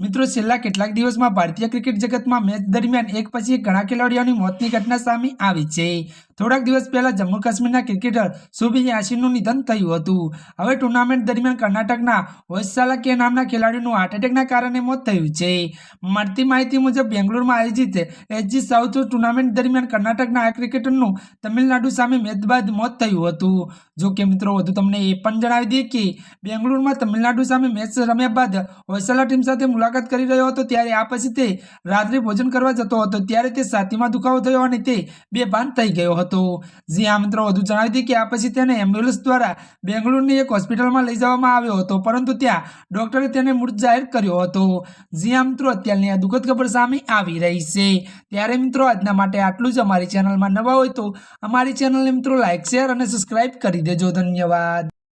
મિત્રો, છેલ્લા કેટલાક દિવસમાં ભારતીય ક્રિકેટ જગતમાં મેચ દરમિયાન એક પછી એક ઘણા ખેલાડીઓની મોતની ઘટના સામે આવી છે. થોડાક દિવસ પહેલા જમ્મુ કાશ્મીરના ક્રિકેટર સુબી યાસીનનું નિધન થયું હતું. હવે ટુર્નામેન્ટ દરમિયાન કર્ણાટકના વૈશાલા કે નામના ખેલાડીનું હાર્ટ એટેકના કારણે મોત થયું છે. મળતી માહિતી મુજબ, બેંગ્લોરમાં આયોજિત એચજી સાઉથ ટુર્નામેન્ટ દરમિયાન કર્ણાટકના આ ક્રિકેટરનું તમિલનાડુ સામે મેચ બાદ મોત થયું હતું. જો કે મિત્રો, વધુ તમને એ પણ જણાવી દઈએ કે બેંગ્લોરમાં તમિલનાડુ સામે મેચ રમ્યા બાદ વૈશાલા ટીમ સાથે મુલાકાત કરી રહ્યો હતો ત્યારે આ પછી તે રાત્રે ભોજન કરવા જતો હતો. ત્યારે તે છાતીમાં દુખાવો થયો અને તે બેભાન થઈ ગયો હતો. જે આ મિત્રો, વધુ જણાવી હતી કે આ પછી તેને એમ્બ્યુલન્સ દ્વારા બેંગ્લોરની એક હોસ્પિટલમાં લઈ જવામાં આવ્યો હતો, પરંતુ ત્યાં ડોક્ટરે તેને મૃત જાહેર કર્યો હતો. જે આ મિત્રો, અત્યારની આ દુઃખદ ખબર સામે આવી રહી છે. ત્યારે મિત્રો, આજના માટે આટલું જ. અમારી ચેનલમાં નવા હોય તો અમારી ચેનલને મિત્રો લાઇક શેર અને સબસ્ક્રાઇબ કરી દેજો. ધન્યવાદ.